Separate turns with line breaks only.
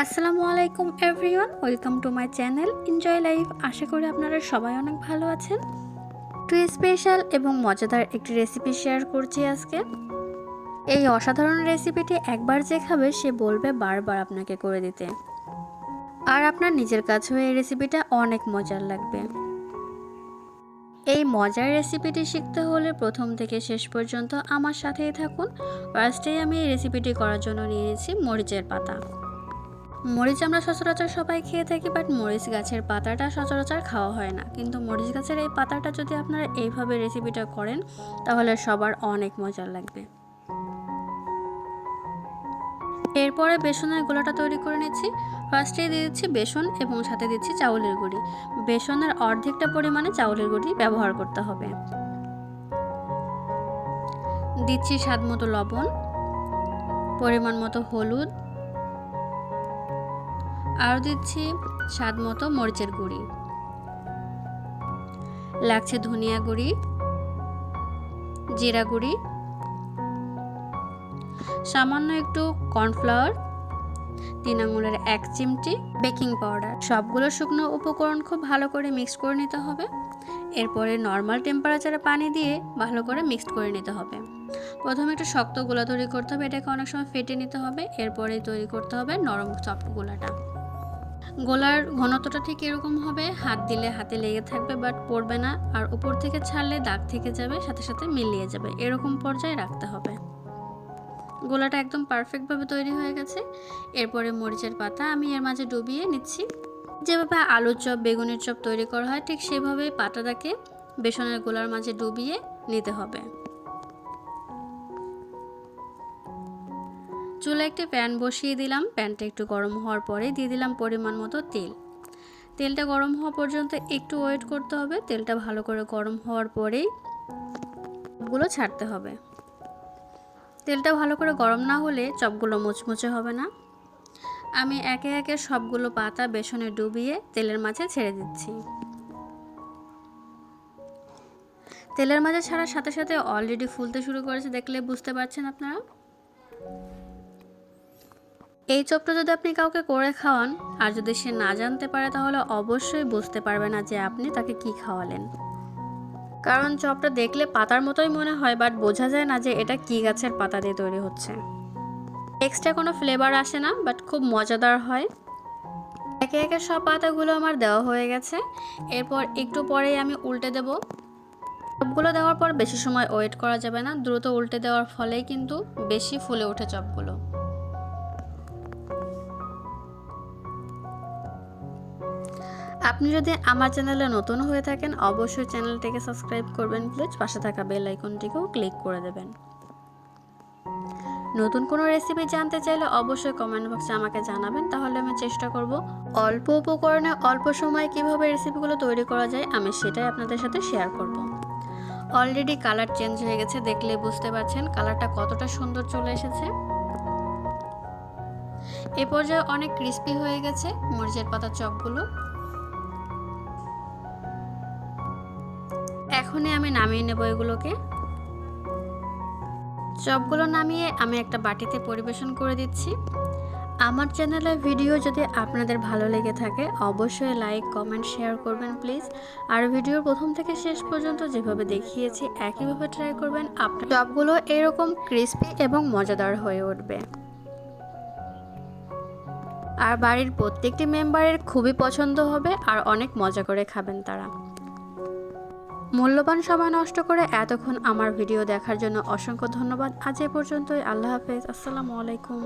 আসসালামু আলাইকুম everyone welcome to my channel enjoy life আশা করি আপনারা সবাই অনেক ভালো আছেন। একটু স্পেশাল এবং মজাদার একটি রেসিপি শেয়ার করছি আজকে। এই অসাধারণ রেসিপিটি একবার যে খাবে, সে বলবে বারবার আপনাকে করে দিতে। আর আপনার নিজের কাছেও এই রেসিপিটা অনেক মজার লাগবে। এই মজার রেসিপিটি শিখতে হলে প্রথম থেকে শেষ পর্যন্ত আমার সাথেই থাকুন। ফার্স্টেই আমি এই রেসিপিটি করার জন্য নিয়েছি মরিচের পাতা। মরিচ আমরা সচরাচর সবাই খেয়ে থাকি বাট মরিচ গাছের পাতাটা সচরাচর খাওয়া হয় না। কিন্তু মরিচ গাছের এই পাতাটা যদি আপনারা এইভাবে রেসিপিটা করেন, তাহলে সবার অনেক মজার লাগবে। এরপরে বেসনের গোলাটা তৈরি করে নিচ্ছি। ফার্স্টে দিয়ে দিচ্ছি বেসন এবং সাথে দিচ্ছি চাউলের গুঁড়ি। বেসনের অর্ধেকটা পরিমাণে চাউলের গুঁড়ি ব্যবহার করতে হবে। দিচ্ছি স্বাদ মতো লবণ, পরিমাণ মতো হলুদ আরও দিচ্ছি স্বাদ মতো মরিচের গুঁড়ি। লাগছে ধনিয়া গুঁড়ি, জিরা গুঁড়ি, সামান্য একটু কর্নফ্লাওয়ার, তিন আঙুলের এক চিমটি বেকিং পাউডার। সবগুলো শুকনো উপকরণ খুব ভালো করে মিক্স করে নিতে হবে। এরপরে নর্মাল টেম্পারেচারে পানি দিয়ে ভালো করে মিক্সড করে নিতে হবে। প্রথমে একটু শক্ত গোলা তৈরি করতে হবে, এটাকে অনেক সময় ফেটে নিতে হবে। এরপরে তৈরি করতে হবে নরম সফট গোলাটা। গোলার ঘনত্বটা ঠিক এরকম হবে। হাত দিলে হাতে লেগে থাকবে বাট পড়বে না। আর উপর থেকে ছাড়লে দাগ থেকে যাবে, সাথে সাথে মিলিয়ে যাবে। এরকম পর্যায়ে রাখতে হবে। গোলাটা একদম পারফেক্টভাবে তৈরি হয়ে গেছে। এরপরে মরিচের পাতা আমি এর মাঝে ডুবিয়ে নিচ্ছি। যেভাবে আলুর চপ, বেগুনের চপ তৈরি করা হয়, ঠিক সেভাবেই পাতাটাকে বেসনের গোলার মাঝে ডুবিয়ে নিতে হবে। চুলা একটি প্যান বসিয়ে দিলাম। প্যানটা একটু গরম হওয়ার পরে দিয়ে দিলাম পরিমাণ মতো তেল। তেলটা গরম হওয়া পর্যন্ত একটু ওয়েট করতে হবে। তেলটা ভালো করে গরম হওয়ার পরেই চপগুলো ছাড়তে হবে। তেলটা ভালো করে গরম না হলে চপগুলো মুচমুচে হবে না। আমি একে একে সবগুলো পাতা বেসনে ডুবিয়ে তেলের মাঝে ছেড়ে দিচ্ছি। তেলের মাঝে ছাড়ার সাথে সাথে অলরেডি ফুলতে শুরু করেছে। দেখলে বুঝতে পারছেন আপনারা? এই চপটা যদি আপনি কাউকে করে খাওয়ান, আর যদি সে না জানতে পারে, তাহলে অবশ্যই বুঝতে পারবে না যে আপনি তাকে কি খাওয়ালেন। কারণ চপটা দেখলে পাতার মতোই মনে হয় বাট বোঝা যায় না যে এটা কি গাছের পাতা দিয়ে তৈরি হচ্ছে। এক্সট্রা কোনো ফ্লেভার আসে না বাট খুব মজাদার হয়। একে একে সব পাতাগুলো আমার দেওয়া হয়ে গেছে। এরপর একটু পরেই আমি উল্টে দেব। চপগুলো দেওয়ার পর বেশি সময় ওয়েট করা যাবে না। দ্রুত উল্টে দেওয়ার ফলেই কিন্তু বেশি ফুলে ওঠে চপগুলো। আপনি যদি আমার চ্যানেলে নতুন হয়ে থাকেন, অবশ্যই চ্যানেলটিকে সাবস্ক্রাইব করবেন, প্লিজ। পাশে থাকা বেল আইকনটিকেও ক্লিক করে দেবেন। নতুন কোনো রেসিপি জানতে চাইলে অবশ্যই কমেন্ট বক্সে আমাকে জানাবেন, তাহলে আমি চেষ্টা করব অল্প উপকরণে অল্প সময়ে কীভাবে রেসিপিগুলো তৈরি করা যায়, আমি সেটাই আপনাদের সাথে শেয়ার করব। অলরেডি কালার চেঞ্জ হয়ে গেছে, দেখলে বুঝতে পারছেন কালারটা কতটা সুন্দর চলে এসেছে। এ পর্যায়ে অনেক ক্রিস্পি হয়ে গেছে, মরিচের পাতা চপগুলো। এখনই আমি নামিয়ে নেব এগুলোকে। চপগুলো নামিয়ে আমি একটা বাটিতে পরিবেশন করে দিচ্ছি। আমার চ্যানেলের ভিডিও যদি আপনাদের ভালো লেগে থাকে, অবশ্যই লাইক, কমেন্ট, শেয়ার করবেন প্লিজ। আর ভিডিওর প্রথম থেকে শেষ পর্যন্ত যেভাবে দেখিয়েছি, একইভাবে ট্রাই করবেন। আপনার চপগুলো এরকম ক্রিস্পি এবং মজাদার হয়ে উঠবে। আর বাড়ির প্রত্যেকটি মেম্বারের খুবই পছন্দ হবে আর অনেক মজা করে খাবেন তারা। মূল্যবান সময় নষ্ট করে এতক্ষণ আমার ভিডিও দেখার জন্য অসংখ্য ধন্যবাদ। আজ এ পর্যন্তই। আল্লাহ হাফেজ। আসসালামু আলাইকুম।